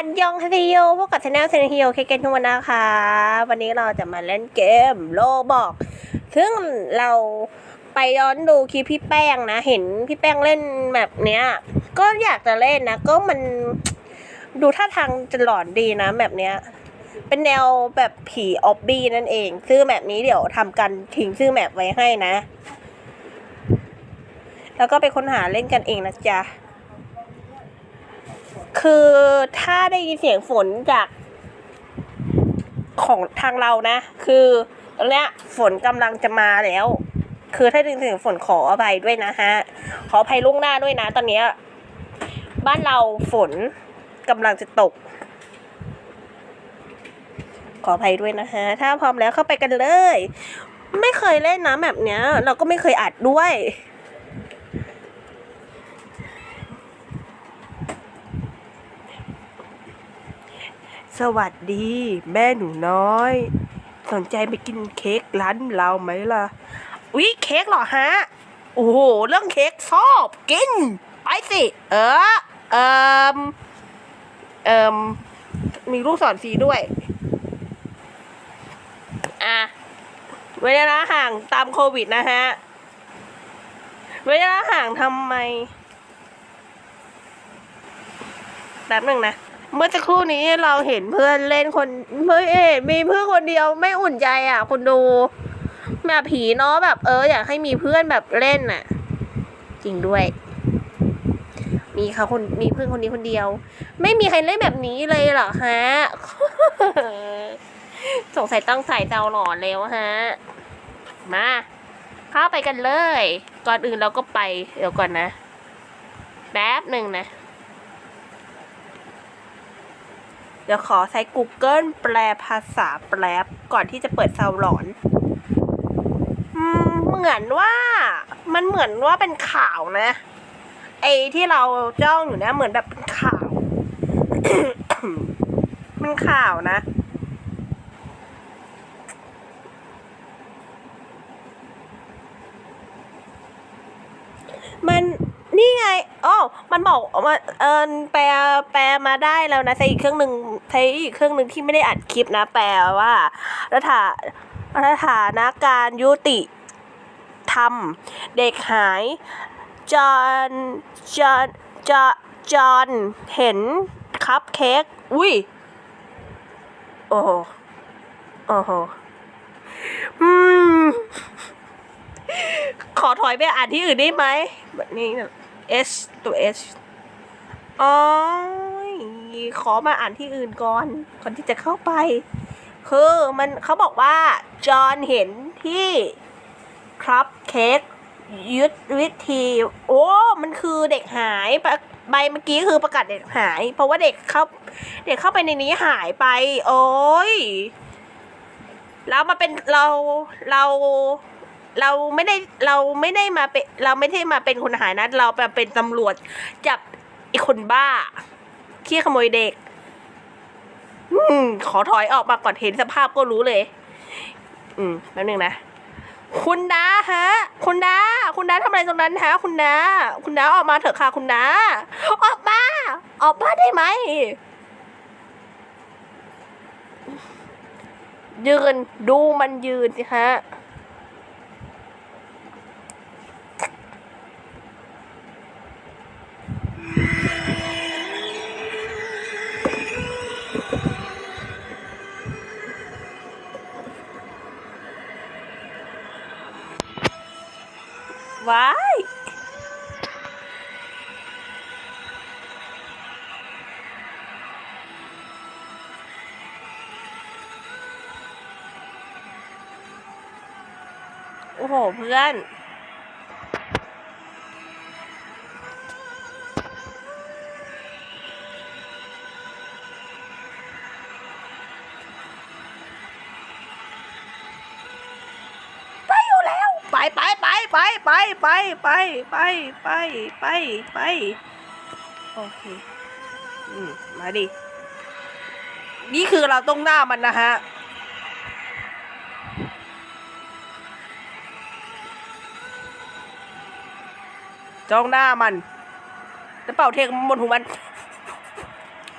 อันยองฮาซิโยพวกกับชาแนลเซนฮิโยเคเกนทุกวันนะคะ วันนี้เราจะมาเล่นเกมโลบอก ซึ่งเราไปย้อนดูคลิปพี่แป้งนะ เห็นพี่แป้งเล่นแบบเนี้ย ก็อยากจะเล่นนะ ก็มันดูท่าทางจะหลอนดีนะแบบเนี้ย เป็นแนวแบบผีออบบี้นั่นเองซื้อแบบนี้เดี๋ยวทำกันทิ้งซื้อแมปไว้ให้นะ แล้วก็ไปค้นหาเล่นกันเองนะจ๊ะ คือถ้าได้ยินเสียงฝนจาก ของทางเรานะ คือตอนนี้ฝนกำลังจะมาแล้ว คือถ้าได้ยินเสียงฝนขออภัยด้วยนะฮะ ขออภัยล่วงหน้าด้วยนะ ตอนนี้บ้านเราฝนกำลังจะตก ขออภัยด้วยนะฮะ ถ้าพร้อมแล้วเข้าไปกันเลย ไม่เคยเล่นนะแบบเนี้ย เราก็ไม่เคยอัดด้วย สวัสดี แม่หนูน้อย สนใจไปกินเค้กร้านเราไหมล่ะอุ๊ยเค้กเหรอฮะ โอ้โห เรื่องเค้กชอบกิน ไปสิ เออ เอิมเอิมมีลูกศรสีด้วย อะเว้นะห่างตามโควิดนะฮะ เว้นะห่างทำไมแป๊บหนึ่งนะ เมื่อสักครู่นี้เราเห็นเพื่อนเล่นคนเฮ้ยเอมีเพื่อนคนเดียวไม่อุ่นใจอะคุณดูแบบผีเนาะแบบเอออยากให้มีเพื่อนแบบเล่นน่ะ จริงด้วย มีเขาคนมีเพื่อนคนนี้คนเดียว ไม่มีใครเล่นแบบนี้เลยเหรอฮะสงสัยต้องใส่เจ้าหลอนแล้วฮะ มาเข้าไปกันเลย ก่อนอื่นเราก็ไปเดี๋ยวก่อนนะ แป๊บหนึ่งนะ เดี๋ยวขอใช้ Google แปลภาษาแปลบก่อนที่จะเปิดซาวหลอนเหมือนว่ามันเหมือนว่าเป็นข่าวนะ ไอ้ที่เราจ้องอยู่นี่เหมือนแบบเป็นข่าวเป็นข่าวนะมัน นี่ไงอ๋อมันบอกว่าเออแปลแปลมาได้แล้วนะใช้อีกเครื่องหนึ่งใช้อีกเครื่องหนึ่งที่ไม่ได้อัดคลิปนะ แปลว่ารัฐาสถานการณ์ยุติธรรม เด็กหาย จอนจอนจอจอนเห็นคัพเค้กอุ้ย โอ้โหโอ้โหอืมขอถอยไปอ่านที่อื่นได้ไหมแบบนี้นะ S ตัว S อ๋อขอมาอ่านที่อื่นก่อน ก่อนที่จะเข้าไป คือมันเขาบอกว่า จอห์นเห็นที่ครับเค้กยุทธวิธี โอ้ มันคือเด็กหายปใบเมื่อกี้คือประกาศเด็กหาย เพราะว่าเด็กเข้า เด็กเข้าไปในนี้หายไป โอ้ยแล้วมาเป็นเราเรา เราไม่ได้เราไม่ได้มาเป็นเราไม่ได้มาเป็นคนหายนะเรามาเป็นตำรวจจับไอ้คนบ้าขี้ขโมยเด็ก อืม ขอถอยออกมาก่อนเห็นสภาพก็รู้เลย อืมแป๊บนึงนะคุณดาฮะ คุณดาคุณดาทำอะไรตรงนั้นฮะ คุณดาคุณดาออกมาเถอะค่ะ คุณดาออกมา ออกมาได้ไหมยืนดูมันยืนสิฮะ โอ้โห เพื่อน ไปอยู่แล้ว ไปไปไปไปไปไปไปไปไปไปไปโอเค อืม มาดิ นี่คือเราต้องหน้ามันนะฮะ จ้องหน้ามันแล้วเป่าเทกบนหูมัน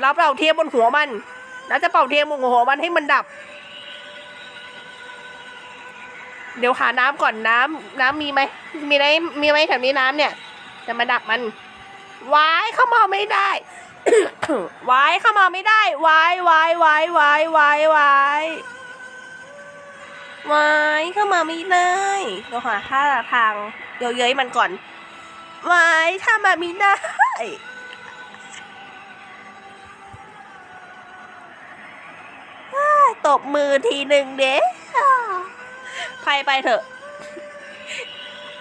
เราเป่าเทียนบนหัวมัน แล้วจะเป่าเทียนบนหัวมันให้มันดับ เดี๋ยวหาน้ำก่อนน้ำน้ำมีไหม มีไหมมีไหมแถวนี้น้ำเนี่ย จะมาดับมันวายเข้ามาไม่ได้วายเข้ามาไม่ได้วายวายวายวายวายวายวายเข้ามาไม่ได้เราหาท่าทางเย้ยๆมันก่อน ไว้ถ้ามาไม่ได้ตบมือทีหนึ่งเด้ไปไปเถอะ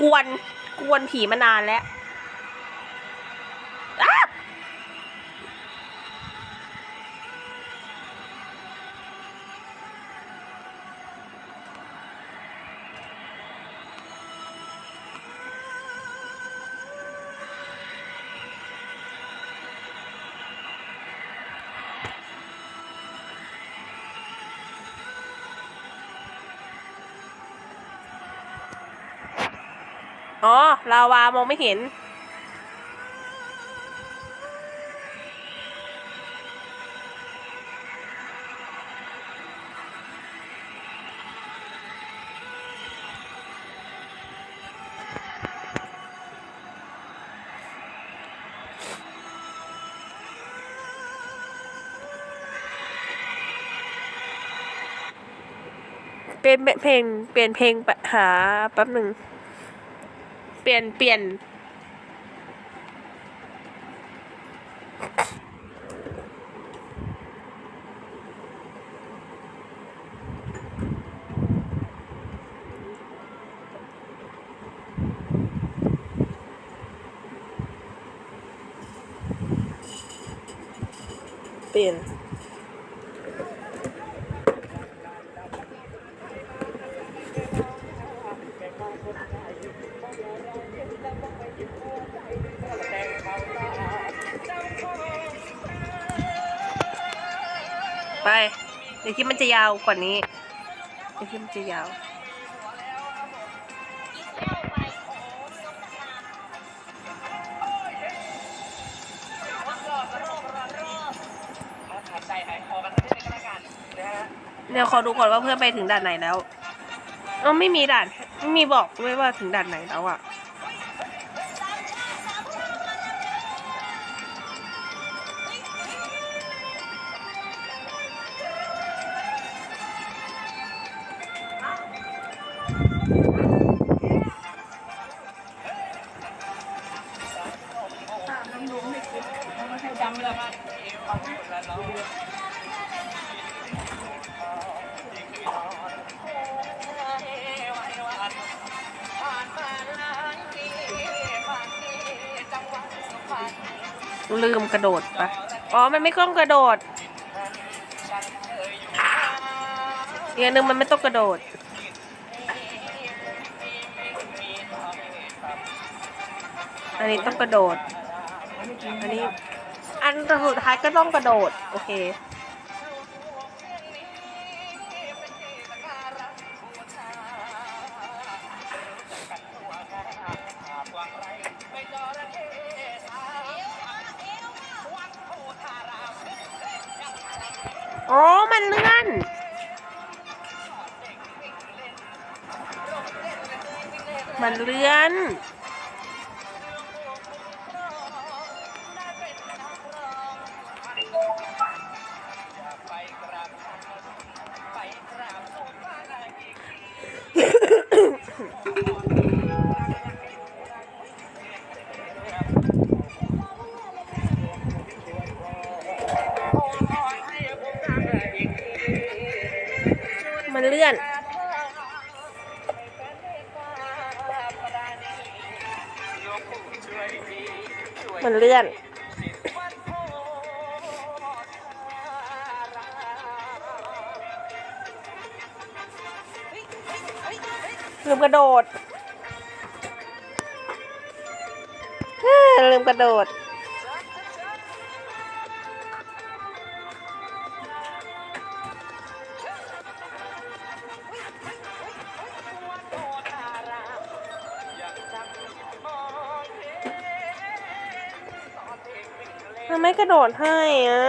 กวน กวนผีมานานแล้ว อ๋อ ลาวามองไม่เห็น เป็นเพลง เปลี่ยนเพลงไปหาแป๊บหนึ่ง ลี่ยนเปลี่ยน เปลี่ยน ไปเดี๋ยวคลิปมันจะยาวกว่านี้เดี๋ยวคลิปมันจะยาวเดี๋ยวขอดูก่อนว่าเพื่อนไปถึงด่านไหนแล้วเออไม่มีด่านไม่มีบอกด้วยว่าถึงด่านไหนแล้วอะ ลืมกระโดดปะอ๋อ มันไม่ต้องกระโดดอีกอันหนึงมันไม่ต้องกระโดด อันนี้ต้องกระโดด อันนี้ อันสุดท้ายก็ต้องกระโดด โอเค มันเลื่อนมันเลื่อน มันเลื่อน ลืมกระโดดเอ้ลืมกระโดด ทำไมกระโดดให้อะ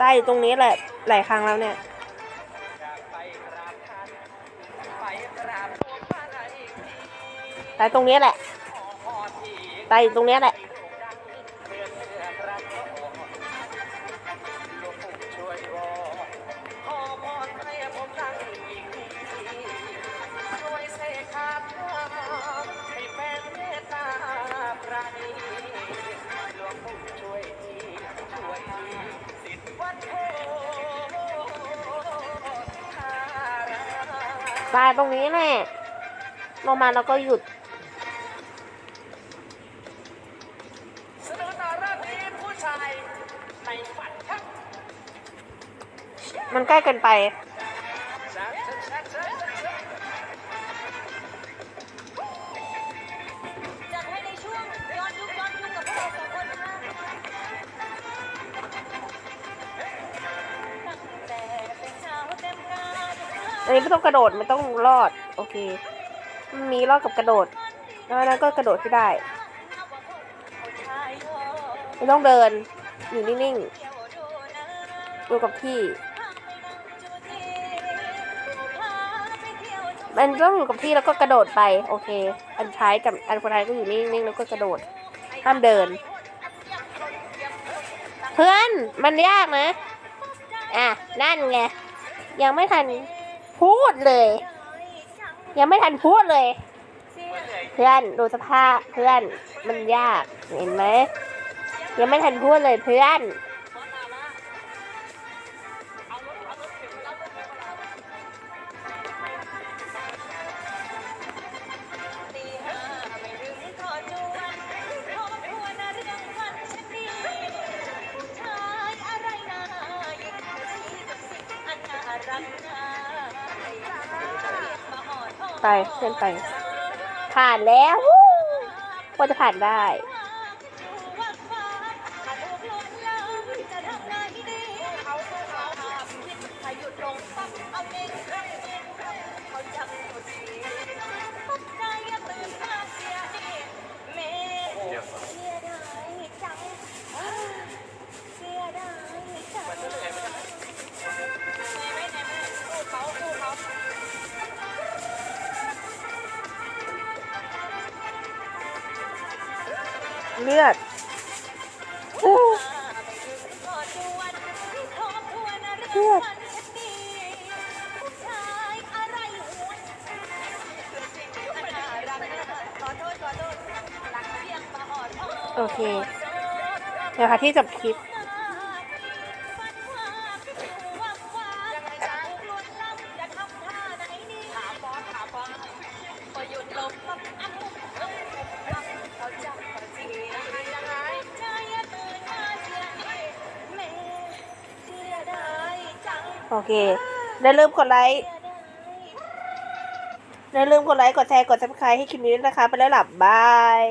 ตายอยู่ตรงนี้แหละหลายครั้งแล้วเนี่ยตายตรงนี้แหละตายอยู่ตรงนี้แหละ ตายตรงนี้แหละลงมาแล้วก็หยุดสนุกต่อรอบนี้ผู้ชายในฝันครับ มันใกล้เกินไป นนี้ไม่ต้องกระโดดไม่ต้องรอด โอเค มีรอดกับกระโดดแล้วนั้นก็กระโดดที่ได้ไม่ต้องเดิน อยู่นิ่งๆอยู่กับที่ มันต้องอยู่กับที่แล้วก็กระโดดไป โอเค อันท้ายกับอันคนท้ายก็อยู่นิ่งๆแล้วก็กระโดด ห้ามเดิน เพื่อน มันยากนะ อะ นั่นไง ยังไม่ทัน พูดเลย ยังไม่ทันพูดเลย เพื่อนดูสภาพเพื่อนมันยากเห็นไหมยังไม่ทันพูดเลยเพื่อน ไปเพื่อนไป ผ่านแล้วว่าจะผ่านได้ เลือดอู้เลือดโอเค เดี๋ยวค่ะที่จบคลิป โอเคอย่าลืมกดไลค์อย่าลืมกดไลค์ กดแชร์ กดซับสไครต์ให้คลิปนี้ด้วยนะคะ ไปแล้วหลับบาย